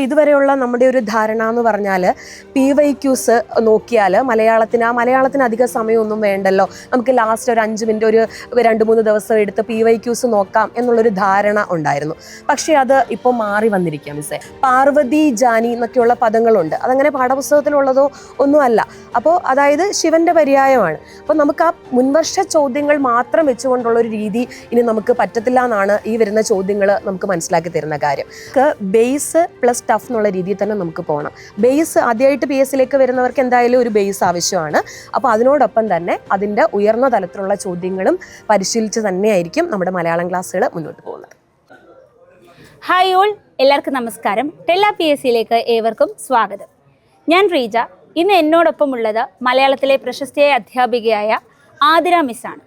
ഇപ്പോൾ ഇതുവരെയുള്ള നമ്മുടെ ഒരു ധാരണ എന്ന് പറഞ്ഞാൽ പി വൈ ക്യൂസ് നോക്കിയാൽ മലയാളത്തിന് ആ മലയാളത്തിന് അധിക സമയമൊന്നും വേണ്ടല്ലോ. നമുക്ക് ലാസ്റ്റ് ഒരു അഞ്ച് മിനിറ്റ് ഒരു രണ്ട് മൂന്ന് ദിവസം എടുത്ത് പി വൈ ക്യൂസ് നോക്കാം എന്നുള്ളൊരു ധാരണ ഉണ്ടായിരുന്നു. പക്ഷേ അത് ഇപ്പോൾ മാറി വന്നിരിക്കുക മിസ്സേ. പാർവതി ജാനി എന്നൊക്കെയുള്ള പദങ്ങളുണ്ട്. അതങ്ങനെ പാഠപുസ്തകത്തിലുള്ളതോ ഒന്നുമല്ല അപ്പോൾ അതായത് ശിവന്റെ പര്യായമാണ്. അപ്പോൾ നമുക്ക് ആ മുൻവർഷ ചോദ്യങ്ങൾ മാത്രം വെച്ചുകൊണ്ടുള്ള ഒരു രീതി ഇനി നമുക്ക് പറ്റത്തില്ല എന്നാണ് ഈ വരുന്ന ചോദ്യങ്ങൾ നമുക്ക് മനസ്സിലാക്കി തരുന്ന കാര്യം. ബേസ് പ്ലസ് ടഫ് എന്നുള്ള രീതിയിൽ തന്നെ നമുക്ക് പോകണം. ബേസ് ആദ്യമായിട്ട് പി എസ് സിയിലേക്ക് വരുന്നവർക്ക് എന്തായാലും ഒരു ബേസ് ആവശ്യമാണ്. അപ്പോൾ അതിനോടൊപ്പം തന്നെ അതിന്റെ ഉയർന്ന തലത്തിലുള്ള ചോദ്യങ്ങളും പരിശീലിച്ച് തന്നെയായിരിക്കും നമ്മുടെ മലയാളം ക്ലാസ്സുകൾ മുന്നോട്ട് പോകുന്നത്. ഹായ് ഓൾ എല്ലാവർക്കും നമസ്കാരം. ടെല്ല പി എസ് സിയിലേക്ക് ഏവർക്കും സ്വാഗതം. ഞാൻ റീജ. ഇന്ന് എന്നോടൊപ്പം ഉള്ളത് മലയാളത്തിലെ പ്രശസ്തയായ അധ്യാപികയായ ആതിര മിസ്സാണ്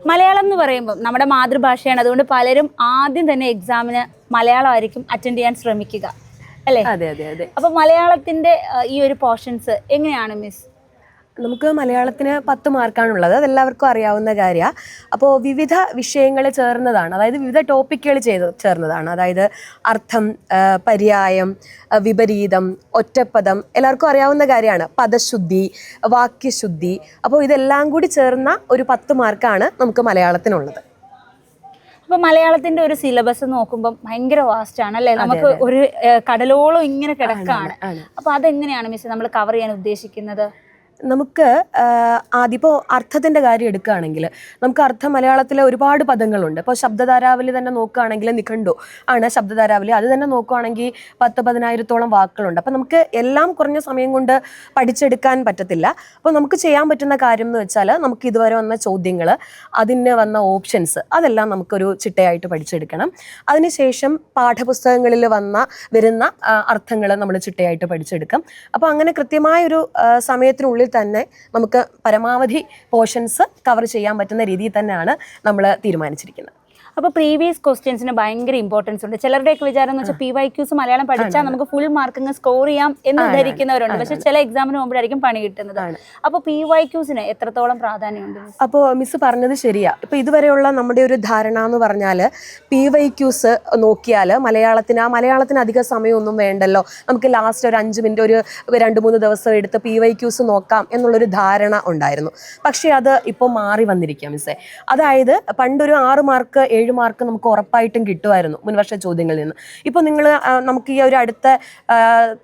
മലയാളം എന്ന് പറയുമ്പോൾ നമ്മുടെ മാതൃഭാഷയാണ്. അതുകൊണ്ട് പലരും ആദ്യം തന്നെ എക്സാമിന് മലയാളമായിരിക്കും അറ്റൻഡ് ചെയ്യാൻ ശ്രമിക്കുക. അല്ലേ? അതെ അതെ അതെ. അപ്പൊ മലയാളത്തിന്റെ ഈ ഒരു പോർഷൻസ് എങ്ങനെയാണ് മിസ് നമുക്ക് മലയാളത്തിന് പത്ത് മാർക്കാണുള്ളത്. അതെല്ലാവർക്കും അറിയാവുന്ന കാര്യമാണ് അപ്പോൾ വിവിധ വിഷയങ്ങൾ ചേർന്നതാണ്. അതായത് വിവിധ ടോപ്പിക്കുകൾ ചെയ്ത് ചേർന്നതാണ്. അതായത് അർത്ഥം പര്യായം വിപരീതം ഒറ്റപ്പദം എല്ലാവർക്കും അറിയാവുന്ന കാര്യമാണ് പദശുദ്ധി വാക്യശുദ്ധി. അപ്പോൾ ഇതെല്ലാം കൂടി ചേർന്ന ഒരു പത്ത് മാർക്കാണ് നമുക്ക് മലയാളത്തിനുള്ളത്. അപ്പോൾ മലയാളത്തിന്റെ ഒരു സിലബസ് നോക്കുമ്പോൾ ഭയങ്കര വാസ്റ്റ് ആണ് അല്ലെ? നമുക്ക് ഒരു കടലോളം ഇങ്ങനെ കിടക്കാണ്. അപ്പൊ അതെങ്ങനെയാണ് മിസ് നമ്മൾ കവർ ചെയ്യാൻ ഉദ്ദേശിക്കുന്നത്? നമുക്ക് ആദ്യം ഇപ്പോൾ അർത്ഥത്തിന്റെ കാര്യം എടുക്കുകയാണെങ്കിൽ നമുക്ക് അർത്ഥം മലയാളത്തിലെ ഒരുപാട് പദങ്ങളുണ്ട്. ഇപ്പോൾ ശബ്ദധാരാവലി തന്നെ നോക്കുകയാണെങ്കിൽ നിഘണ്ടു ആണ് ശബ്ദധാരാവലി. അത് തന്നെ നോക്കുകയാണെങ്കിൽ പത്ത് പതിനായിരത്തോളം വാക്കുകളുണ്ട്. അപ്പോൾ നമുക്ക് എല്ലാം കുറഞ്ഞ സമയം കൊണ്ട് പഠിച്ചെടുക്കാൻ പറ്റത്തില്ല. അപ്പോൾ നമുക്ക് ചെയ്യാൻ പറ്റുന്ന കാര്യം എന്ന് വെച്ചാൽ നമുക്ക് ഇതുവരെ വന്ന ചോദ്യങ്ങൾ അതിന് വന്ന ഓപ്ഷൻസ് അതെല്ലാം നമുക്കൊരു ചിട്ടയായിട്ട് പഠിച്ചെടുക്കണം. അതിനുശേഷം പാഠപുസ്തകങ്ങളിൽ വന്ന വരുന്ന അർത്ഥങ്ങൾ നമ്മൾ ചിട്ടയായിട്ട് പഠിച്ചെടുക്കും. അപ്പോൾ അങ്ങനെ കൃത്യമായ ഒരു സമയത്തിനുള്ളിൽ തന്നെ നമുക്ക് പരമാവധി പോർഷൻസ് കവർ ചെയ്യാൻ പറ്റുന്ന രീതിയിൽ തന്നെയാണ് നമ്മൾ തീരുമാനിച്ചിരിക്കുന്നത്. അപ്പോൾ പ്രീവിയസ് ക്വസ്റ്റ്യൻസിന് ഭയങ്കര ഇമ്പോർട്ടൻസ് ഉണ്ട്. ചിലരുടെയൊക്കെ വിചാരം എന്ന് വെച്ചാൽ പി വൈ ക്യൂസ് മലയാളം പഠിച്ചാൽ നമുക്ക് ഫുൾ മാർക്കിങ് സ്കോർ ചെയ്യാം എന്ന് ധരിക്കുന്നവരുണ്ട്. പക്ഷെ ചില എക്സാമിന് മുമ്പായിരിക്കും പണി കിട്ടുന്നത്. അപ്പോൾ പി വൈ ക്യൂസിന് എത്രത്തോളം പ്രാധാന്യമുണ്ട് ഉണ്ട് അപ്പോൾ മിസ് പറഞ്ഞത് ശരിയാ. ഇപ്പോൾ ഇതുവരെയുള്ള നമ്മുടെ ഒരു ധാരണ എന്ന് പറഞ്ഞാൽ പി വൈ ക്യൂസ് നോക്കിയാൽ മലയാളത്തിന് ആ മലയാളത്തിന് അധിക സമയമൊന്നും വേണ്ടല്ലോ. നമുക്ക് ലാസ്റ്റ് ഒരു അഞ്ച് മിനിറ്റ് ഒരു രണ്ട് മൂന്ന് ദിവസം എടുത്ത് പി വൈ ക്യൂസ് നോക്കാം എന്നുള്ളൊരു ധാരണ ഉണ്ടായിരുന്നു. പക്ഷേ അത് ഇപ്പോൾ മാറി വന്നിരിക്കുക മിസ്സേ അതായത് പണ്ടൊരു ആറ് മാർക്ക് ഏഴ് മാർക്ക് നമുക്ക് ഉറപ്പായിട്ടും കിട്ടുമായിരുന്നു മുൻവർഷ ചോദ്യങ്ങളിൽ നിന്ന്. ഇപ്പോൾ നിങ്ങൾ നമുക്ക് ഈ ഒരു അടുത്ത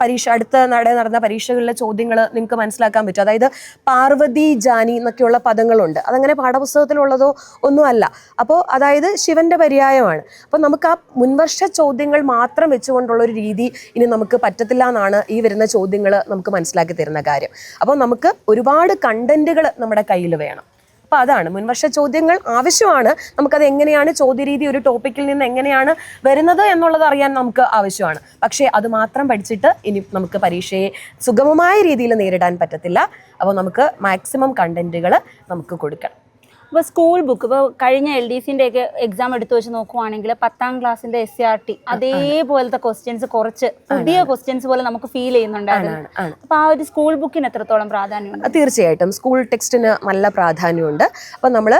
പരീക്ഷ അടുത്ത നട നടന്ന പരീക്ഷകളിലെ ചോദ്യങ്ങൾ നിങ്ങൾക്ക് മനസ്സിലാക്കാൻ പറ്റും. അതായത് പാർവതി ജാനി എന്നൊക്കെയുള്ള പദങ്ങളുണ്ട്. അതങ്ങനെ പാഠപുസ്തകത്തിലുള്ളതോ ഒന്നുമല്ല. അപ്പോൾ അതായത് ശിവന്റെ പര്യായമാണ്. അപ്പോൾ നമുക്ക് ആ മുൻവർഷ ചോദ്യങ്ങൾ മാത്രം വെച്ചുകൊണ്ടുള്ള ഒരു രീതി ഇനി നമുക്ക് പറ്റത്തില്ല എന്നാണ് ഈ വരുന്ന ചോദ്യങ്ങൾ നമുക്ക് മനസ്സിലാക്കി തരുന്ന കാര്യം. അപ്പോൾ നമുക്ക് ഒരുപാട് കണ്ടന്റുകൾ നമ്മുടെ കയ്യിൽ വേണം. അപ്പോൾ അതാണ്. മുൻവർഷ ചോദ്യങ്ങൾ ആവശ്യമാണ്. നമുക്കത് എങ്ങനെയാണ് ചോദ്യരീതി ഒരു ടോപ്പിക്കിൽ നിന്ന് എങ്ങനെയാണ് വരുന്നത് എന്നുള്ളത് അറിയാൻ നമുക്ക് ആവശ്യമാണ്. പക്ഷേ അത് മാത്രം പഠിച്ചിട്ട് ഇനി നമുക്ക് പരീക്ഷയെ സുഗമമായ രീതിയിൽ നേരിടാൻ പറ്റത്തില്ല. അപ്പോൾ നമുക്ക് മാക്സിമം കണ്ടന്റുകൾ നമുക്ക് കൊടുക്കണം. അപ്പോൾ സ്കൂൾ ബുക്ക് ഇപ്പോൾ കഴിഞ്ഞ എൽ ഡി സിന്റെ ഒക്കെ എക്സാം എടുത്തു വെച്ച് നോക്കുവാണെങ്കിൽ പത്താം ക്ലാസ്സിന്റെ എസ് സി ആർ ടി അതേപോലത്തെ ക്വസ്റ്റ്യൻസ് കുറച്ച് പുതിയ ക്വസ്റ്റ്യൻസ് പോലെ നമുക്ക് ഫീൽ ചെയ്യുന്നുണ്ടായിരുന്നു. ആണ്. അപ്പോൾ ആ ഒരു സ്കൂൾ ബുക്കിന് എത്രത്തോളം പ്രാധാന്യമുണ്ട്? തീർച്ചയായിട്ടും. സ്കൂൾ ടെക്സ്റ്റിന് നല്ല പ്രാധാന്യമുണ്ട്. അപ്പോൾ നമ്മൾ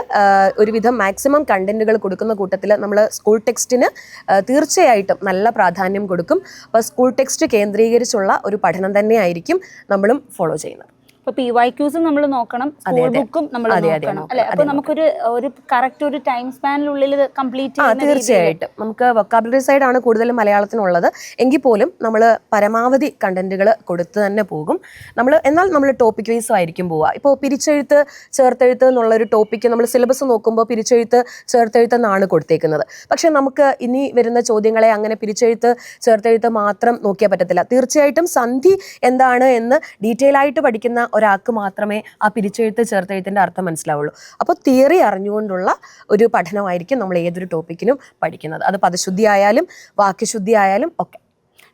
ഒരുവിധം മാക്സിമം കണ്ടന്റുകൾ കൊടുക്കുന്ന കൂട്ടത്തിൽ നമ്മൾ സ്കൂൾ ടെക്സ്റ്റിന് തീർച്ചയായിട്ടും നല്ല പ്രാധാന്യം കൊടുക്കും. അപ്പോൾ സ്കൂൾ ടെക്സ്റ്റ് കേന്ദ്രീകരിച്ചുള്ള ഒരു പഠനം തന്നെയായിരിക്കും നമ്മളും ഫോളോ ചെയ്യുന്നത്. ഇപ്പൊ പി വൈ ക്യൂസും നമ്മൾ നോക്കണം സ്കൂൾ ബുക്കും നമ്മൾ നോക്കണം. അല്ലെ? അപ്പൊ നമുക്കൊരു ഒരു കറക്റ്റ് ഒരു ടൈം സ്പാനിനുള്ളിൽ കംപ്ലീറ്റ് തീർച്ചയായിട്ടും. നമുക്ക് വൊക്കാബുലറി സൈഡ് ആണ് കൂടുതലും മലയാളത്തിനുള്ളത്. എങ്കിൽ പോലും നമ്മൾ പരമാവധി കണ്ടന്റുകൾ കൊടുത്തു തന്നെ പോകും. നമ്മൾ എന്നാൽ നമ്മൾ ടോപ്പിക് വൈസ് ആയിരിക്കും പോവുക. ഇപ്പോൾ പിരിച്ചെഴുത്ത് ചേർത്തെഴുത്ത് എന്നുള്ളൊരു ടോപ്പിക്ക് നമ്മൾ സിലബസ് നോക്കുമ്പോൾ പിരിച്ചെഴുത്ത് ചേർത്തെഴുത്ത് എന്നാണ് കൊടുത്തേക്കുന്നത്. പക്ഷേ നമുക്ക് ഇനി വരുന്ന ചോദ്യങ്ങളെ അങ്ങനെ പിരിച്ചെഴുത്ത് ചേർത്തെഴുത്ത് മാത്രം നോക്കിയാൽ പറ്റത്തില്ല. തീർച്ചയായിട്ടും സന്ധി എന്താണ് എന്ന് ഡീറ്റെയിൽ ആയിട്ട് പഠിക്കുന്ന ഒരാൾക്ക് മാത്രമേ ആ പിരിച്ചെഴുത്ത് ചേർത്തെഴുത്തിന്റെ അർത്ഥം മനസ്സിലാവുള്ളൂ. അപ്പോൾ തിയറി അറിഞ്ഞുകൊണ്ടുള്ള ഒരു പഠനമായിരിക്കും നമ്മൾ ഏതൊരു ടോപ്പിക്കിനും പഠിക്കുന്നത്. അത് പദശുദ്ധി ആയാലും വാക്യശുദ്ധി ആയാലും ഒക്കെ.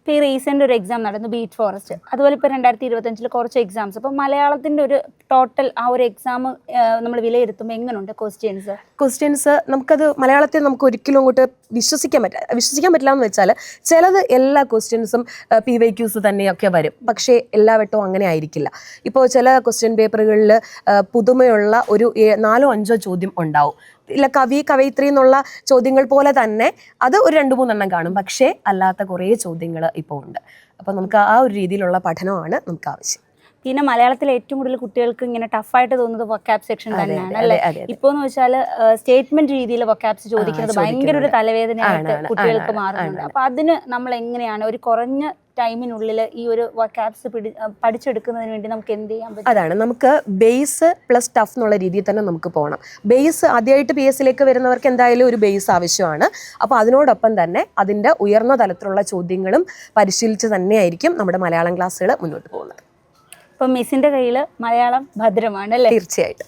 ഇപ്പോൾ ഈ റീസെന്റ് ഒരു എക്സാം നടന്നു ബീറ്റ് ഫോറസ്റ്റ് അതുപോലെ ഇപ്പോൾ രണ്ടായിരത്തി ഇരുപത്തഞ്ചിൽ കുറച്ച് എക്സാംസ് അപ്പോൾ മലയാളത്തിന്റെ ഒരു ടോട്ടൽ ആ ഒരു എക്സാം നമ്മൾ വിലയിരുത്തുമ്പോൾ എങ്ങനെയുണ്ട് ക്വസ്റ്റ്യൻസ് ക്വസ്റ്റ്യൻസ് നമുക്കത് മലയാളത്തെ നമുക്ക് ഒരിക്കലും അങ്ങോട്ട് വിശ്വസിക്കാൻ പറ്റില്ല. വിശ്വസിക്കാൻ പറ്റില്ല എന്ന് വെച്ചാൽ ചിലത് എല്ലാ ക്വസ്റ്റ്യൻസും പി വൈ ക്യൂസ് തന്നെയൊക്കെ വരും. പക്ഷേ എല്ലാ വട്ടവും അങ്ങനെ ആയിരിക്കില്ല. ഇപ്പോൾ ചില ക്വസ്റ്റ്യൻ പേപ്പറുകളിൽ പുതുമയുള്ള ഒരു നാലോ അഞ്ചോ ചോദ്യം ഉണ്ടാവും. ഇല്ല കവി കവയിത്രി എന്നുള്ള ചോദ്യങ്ങൾ പോലെ തന്നെ അത് ഒരു രണ്ട് മൂന്നെണ്ണം കാണും. പക്ഷേ അല്ലാത്ത കുറേ ചോദ്യങ്ങൾ ഇപ്പോൾ ഉണ്ട്. അപ്പോൾ നമുക്ക് ആ ഒരു രീതിയിലുള്ള പഠനമാണ് നമുക്ക് ആവശ്യം. പിന്നെ മലയാളത്തിൽ ഏറ്റവും കൂടുതൽ കുട്ടികൾക്ക് ഇങ്ങനെ ടഫായിട്ട് തോന്നുന്നത് വൊക്കാബ് സെക്ഷൻ തന്നെയാണ് അല്ലെ. ഇപ്പൊ എന്ന് വെച്ചാൽ സ്റ്റേറ്റ്മെന്റ് രീതിയിൽ വൊക്കാബ്സ് ചോദിക്കുന്നത് ഭയങ്കര ഒരു തലവേദനയാണ് തലവേദനയായിട്ട് കുട്ടികൾക്ക് മാറുന്നത് മാറുന്നുണ്ട്. അപ്പൊ അതിന് നമ്മൾ എങ്ങനെയാണ് ഒരു കുറഞ്ഞ ടൈമിനുള്ളിൽ ഈ ഒരു വൊക്കാബ്സ് പിടി പഠിച്ചെടുക്കുന്നതിന് വേണ്ടി നമുക്ക് എന്ത് ചെയ്യാൻ പറ്റും? അതാണ്. നമുക്ക് ബേസ് പ്ലസ് ടഫ് എന്നുള്ള രീതിയിൽ തന്നെ നമുക്ക് പോകണം ബേസ് ആദ്യമായിട്ട് പി എസ് സിയിലേക്ക് വരുന്നവർക്ക് എന്തായാലും ഒരു ബേസ് ആവശ്യമാണ്. അപ്പോൾ അതിനോടൊപ്പം തന്നെ അതിന്റെ ഉയർന്ന തലത്തിലുള്ള ചോദ്യങ്ങളും പരിശീലിച്ച് തന്നെയായിരിക്കും നമ്മുടെ മലയാളം ക്ലാസ്സുകൾ മുന്നോട്ട് പോകുന്നത്. ഇപ്പൊ മിസ്സിന്റെ കയ്യിൽ മലയാളം ഭദ്രമാണ് അല്ലേ? തീർച്ചയായിട്ടും.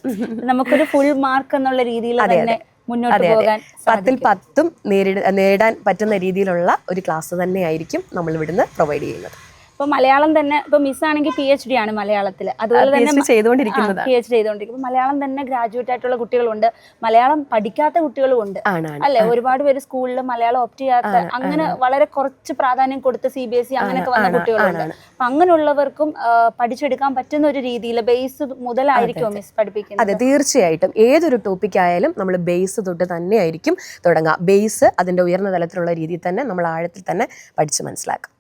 നമുക്കൊരു ഫുൾ മാർക്ക് എന്നുള്ള രീതിയിൽ തന്നെ മുന്നോട്ട് പോകാൻ പത്തിൽ. പത്തും നേരിട നേടാൻ പറ്റുന്ന രീതിയിലുള്ള ഒരു ക്ലാസ് തന്നെയായിരിക്കും നമ്മൾ ഇവിടുന്ന് പ്രൊവൈഡ് ചെയ്യുന്നത്. ഇപ്പൊ മലയാളം തന്നെ ഇപ്പൊ മിസ്സാണെങ്കിൽ പി എച്ച് ഡി ആണ് മലയാളത്തിൽ അതുപോലെ തന്നെ ചെയ്തുകൊണ്ടിരിക്കുന്നത്. പി എച്ച് ഡി ചെയ്തുകൊണ്ടിരിക്കും. ഇപ്പൊ മലയാളം തന്നെ ഗ്രാജുവേറ്റ് ആയിട്ടുള്ള കുട്ടികളുണ്ട്. മലയാളം പഠിക്കാത്ത കുട്ടികളും ഉണ്ട് അല്ലെ? ഒരുപാട് പേര് സ്കൂളിൽ മലയാളം ഓപ്റ്റ് ചെയ്യാത്ത അങ്ങനെ വളരെ കുറച്ച് പ്രാധാന്യം കൊടുത്ത് സി ബി എസ് ഇ അങ്ങനെയൊക്കെ വന്ന കുട്ടികളുണ്ട്. അപ്പൊ അങ്ങനെയുള്ളവർക്കും പഠിച്ചെടുക്കാൻ പറ്റുന്ന ഒരു രീതിയിൽ ബേസ് മുതലായിരിക്കും മിസ് പഠിപ്പിക്കുന്നത്? അതെ തീർച്ചയായിട്ടും. ഏതൊരു ടോപ്പിക് ആയാലും നമ്മൾ ബേസ് തൊട്ട് തന്നെയായിരിക്കും തുടങ്ങുക ബേസ് അതിന്റെ ഉയർന്ന തലത്തിലുള്ള രീതിയിൽ തന്നെ നമ്മൾ ആഴത്തിൽ തന്നെ പഠിച്ച് മനസ്സിലാക്കാം.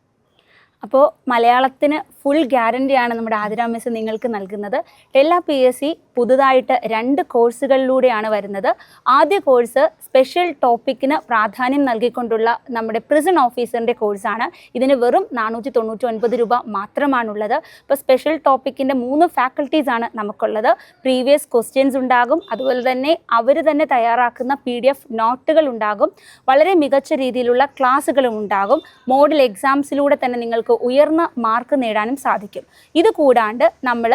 അപ്പോൾ മലയാളത്തിന് ഫുൾ ഗ്യാരണ്ടിയാണ് നമ്മുടെ ആതിര മിസ് നിങ്ങൾക്ക് നൽകുന്നത്. എല്ലാ പി എസ് സി പുതുതായിട്ട് രണ്ട് കോഴ്സുകളിലൂടെയാണ് വരുന്നത്. ആദ്യ കോഴ്സ് സ്പെഷ്യൽ ടോപ്പിക്കിന് പ്രാധാന്യം നൽകിക്കൊണ്ടുള്ള നമ്മുടെ പ്രിസൺ ഓഫീസറിന്റെ കോഴ്സാണ് ഇതിന് വെറും നാനൂറ്റി തൊണ്ണൂറ്റി ഒൻപത് രൂപ മാത്രമാണുള്ളത്. ഇപ്പോൾ സ്പെഷ്യൽ ടോപ്പിക്കിന്റെ മൂന്ന് ഫാക്കൽറ്റീസ് ആണ് നമുക്കുള്ളത്. പ്രീവിയസ് ക്വസ്റ്റ്യൻസ് ഉണ്ടാകും. അതുപോലെ തന്നെ അവർ തന്നെ തയ്യാറാക്കുന്ന പി ഡി എഫ് നോട്ടുകൾ ഉണ്ടാകും. വളരെ മികച്ച രീതിയിലുള്ള ക്ലാസ്സുകളും ഉണ്ടാകും. മോഡൽ എക്സാംസിലൂടെ തന്നെ നിങ്ങൾക്ക് ഉയർന്ന മാർക്ക് നേടാനും സാധിക്കും. ഇത് കൂടാണ്ട് നമ്മൾ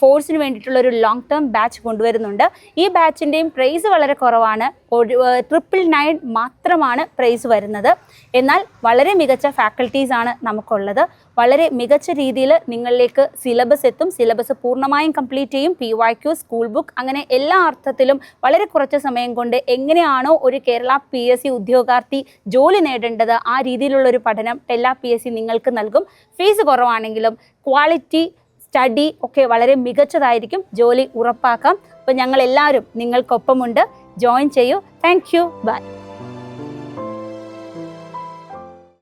ഫോഴ്സിന് വേണ്ടിയിട്ടുള്ള ഒരു ലോങ് ടേം ബാച്ച് കൊണ്ടുവരുന്നുണ്ട്. ഈ ബാച്ചിന്റെയും പ്രൈസ് വളരെ കുറവാണ്. ട്രിപ്പിൾ നയൻ മാത്രമാണ് പ്രൈസ് വരുന്നത്. എന്നാൽ വളരെ മികച്ച ഫാക്കൽറ്റീസ് ആണ് നമുക്കുള്ളത്. വളരെ മികച്ച രീതിയിൽ നിങ്ങളിലേക്ക് സിലബസ് എത്തും. സിലബസ് പൂർണമായും കംപ്ലീറ്റ് ചെയ്യും. P Y Q school book അങ്ങനെ എല്ലാ അർത്ഥത്തിലും വളരെ കുറച്ച് സമയം കൊണ്ട് എങ്ങനെയാണോ ഒരു കേരള പി എസ് സി ഉദ്യോഗാർത്ഥി ജോലി നേടേണ്ടത് ആ രീതിയിലുള്ള ഒരു പഠനം ടെല്ല പി എസ് സി നിങ്ങൾക്ക് നൽകും. ഫീസ് കുറവാണെങ്കിലും ക്വാളിറ്റി സ്റ്റഡി ഒക്കെ വളരെ മികച്ചതായിരിക്കും. ജോലി ഉറപ്പാക്കാം. അപ്പോൾ ഞങ്ങൾ എല്ലാവരും നിങ്ങൾക്കൊപ്പമുണ്ട്. ജോയിൻ ചെയ്യൂ താങ്ക് യു ബൈ